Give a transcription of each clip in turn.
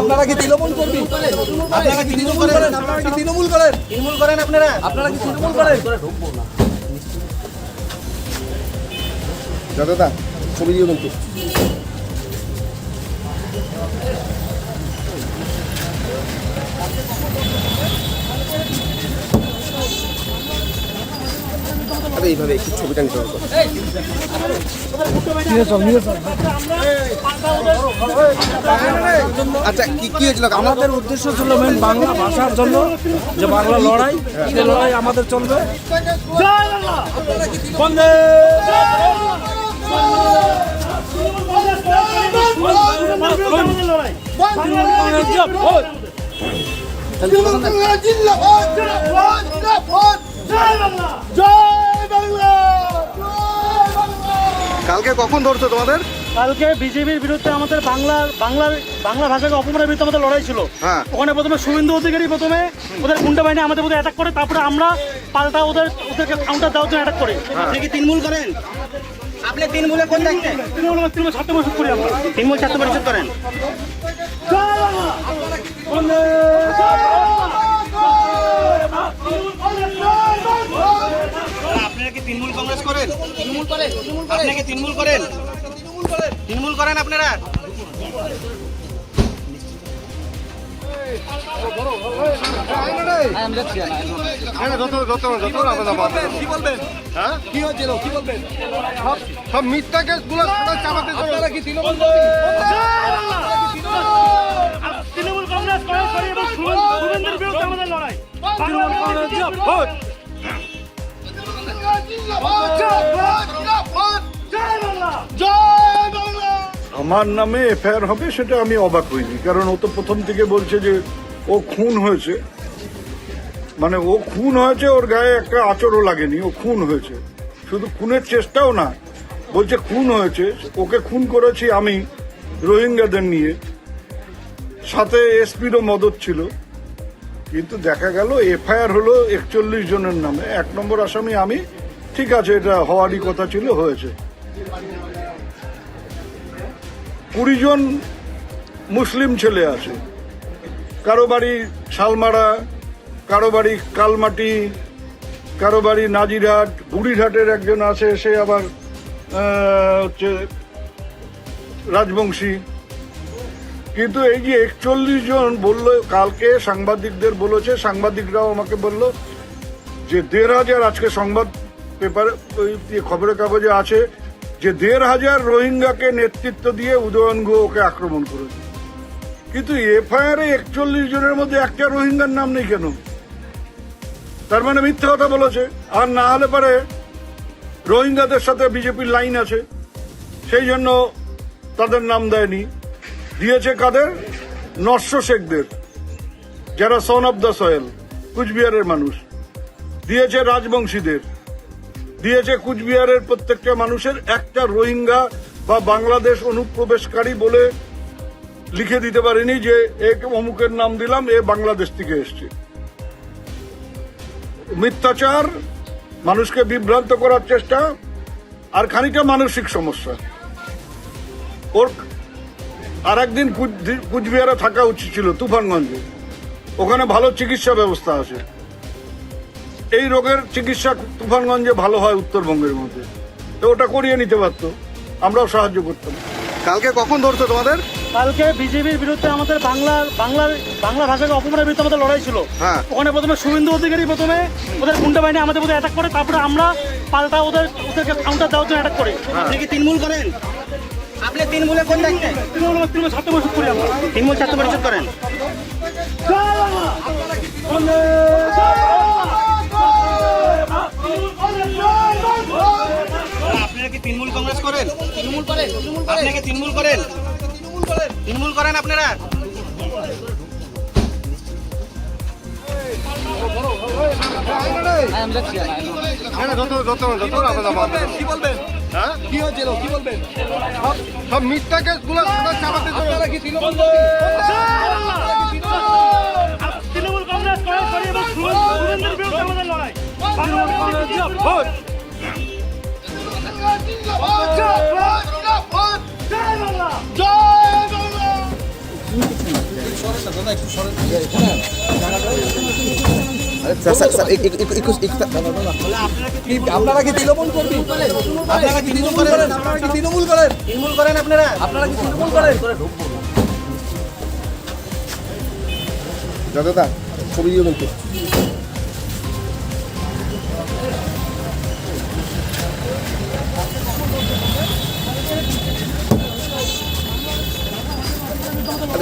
আপনারা কি তৃণমূল কর্মী আপনারা কি তৃণমূল করেন আপনারা কি তৃণমূল করেন তৃণমূল করেন আপনারা আপনারা কি তৃণমূল করেন দাদা, ছবি দিও কিন্তু। আরে এইভাবে একটু ছবিটা নিতে পারব আচ্ছা কি কি হয়েছিল? আমাদের উদ্দেশ্য ছিল মেন বাংলা ভাষার জন্য যে বাংলা লড়াই সেই লড়াই আমাদের চলবে। বন্দে কালকে কখন ধরছো তোমাদের? কালকে বিজেপির বিরুদ্ধে আমাদের বাংলার বাংলার বাংলা ভাষাকে অপমানের বিরুদ্ধে আমাদের লড়াই ছিল। হ্যাঁ। ওখানে প্রথমে শুভেন্দু অধিকারী প্রথমে ওদের গুন্ডা বাহিনী আমাদের মধ্যে অ্যাটাক করে তারপরে আমরা পাল্টা ওদের ওদেরকে কাউন্টার দেওয়ার জন্য অ্যাটাক করে। আপনি কি তৃণমূল করেন? আপনি তৃণমূলে কোন দেখতে? তৃণমূল তৃণমূল ছাত্র পরিষদ করি আমরা। তৃণমূল ছাত্র পরিষদ করেন। করেন? তৃণমূল করেন? আপনি কি তৃণমূল করেন? তৃণমূল করেন। আপনারা? সব মিথ্যা কেসগুলো চাপাতে আপনারা কি তৃণমূল তৃণমূল কংগ্রেস এবং শুভেন্দুর বিরুদ্ধে আমাদের লড়াই। তৃণমূল কংগ্রেস আমার নামে এফআইআর হবে সেটা আমি অবাক হইনি। কারণ ও তো প্রথম থেকে বলছে যে ও খুন হয়েছে। মানে ও খুন হয়েছে, ওর গায়ে একটা আচরও লাগেনি, ও খুন হয়েছে। শুধু খুনের চেষ্টাও না, বলছে খুন হয়েছে। ওকে খুন করেছি আমি, রোহিঙ্গাদের নিয়ে। সাথে এসপিরও মদত ছিল। কিন্তু দেখা গেল এফআইআর হলো একচল্লিশ জনের নামে। এক নম্বর আসামি আমি, ঠিক আছে, এটা হওয়ারই কথা ছিল, হয়েছে। কুড়ি জন মুসলিম ছেলে আছে। কারও বাড়ি শালমারা, কারও বাড়ি কালমাটি, কারও বাড়ি নাজিরহাট, বুড়িরহাটের একজন আছে, সে আবার হচ্ছে রাজবংশী। কিন্তু এই যে একচল্লিশ জন বলল, কালকে সাংবাদিকদের বলেছে, সাংবাদিকরাও আমাকে বলল যে দেড় হাজার আজকে সংবাদ পেপারে, ওই খবরের কাগজে আছে যে দেড় হাজার রোহিঙ্গাকে নেতৃত্ব দিয়ে উদয়ন গুহ ওকে আক্রমণ করেছে। কিন্তু এফআইআর একচল্লিশ জনের মধ্যে একটা রোহিঙ্গার নাম নেই কেন? তার মানে মিথ্যা কথা বলেছে। আর না হলে পারে রোহিঙ্গাদের সাথে বিজেপির লাইন আছে। সেই জন্য তাদের নাম দেয়নি। দিয়েছে কাদের? নস্য শেখদের, যারা সন অফ দ্য সয়েল, কুচবিহারের মানুষ। দিয়েছে রাজবংশীদের। দিয়েছে কুচবিহারের প্রত্যেকটা মানুষের একটা রোহিঙ্গা বা বাংলাদেশ অনুপ্রবেশকারী বলে লিখে দিতে পারেনি যে এক অমুকের নাম দিলাম, এ বাংলাদেশ থেকে এসছে। মিথ্যাচার, মানুষকে বিভ্রান্ত করার চেষ্টা, আর খানিকটা মানসিক সমস্যা। ওর আর একদিন কুচবিহারে থাকা উচিত ছিল, তুফানগঞ্জে। ওখানে ভালো চিকিৎসা ব্যবস্থা আছে। এই রোগের চিকিৎসা তুফানগঞ্জে ভালো হয় উত্তরবঙ্গের মধ্যে। তো ওটা করিয়ে নিতে পারতো। আমরাও সাহায্য করতাম। কালকে কখন ধরছো তোমাদের? কালকে বিজেপির বিরুদ্ধে আমাদের বাংলার বাংলার বাংলা ভাষাকে অপমানের বিরুদ্ধে আমাদের লড়াই ছিল। হ্যাঁ। ওখানে প্রথমে শুভেন্দু অধিকারী প্রথমে ওদের গুন্ডা বাহিনী আমাদের মধ্যে অ্যাটাক করে তারপরে আমরা পাল্টা ওদের ওদেরকে কাউন্টার দেওয়ার জন্য অ্যাটাক করে। আপনি কি তৃণমূল করেন? আপনি তৃণমূলে কোন দেখতে তৃণমূল তৃণমূল ছাত্র পরিষদ করি আমরা। তৃণমূল ছাত্র পরিষদ করেন। কংগ্রেস করেন? তৃণমূল করেন? আপনি কি তৃণমূল করেন? তৃণমূল করেন। আপনারা? সব মিথ্যা কেসগুলো চাপাতে আপনারা তৃণমূল কংগ্রেস করে এবং শুভেন্দুর বিরুদ্ধে আমাদের লড়াই। আপনারা কি তৃণমূল করবি আপনারা কি তৃণমূল করেন? আপনারা কি তৃণমূল করেন? তৃণমূল করেন আপনারা? আপনারা কি তৃণমূল করেন? দাদা ছবি দিয়ে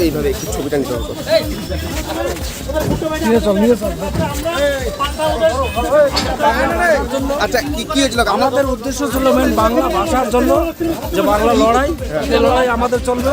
এইভাবে একটু ছবিটা নিতে হবে আচ্ছা কি কি হয়েছিল আমাদের উদ্দেশ্য ছিল মেন বাংলা ভাষার জন্য যে বাংলা লড়াই এই লড়াই আমাদের চলবে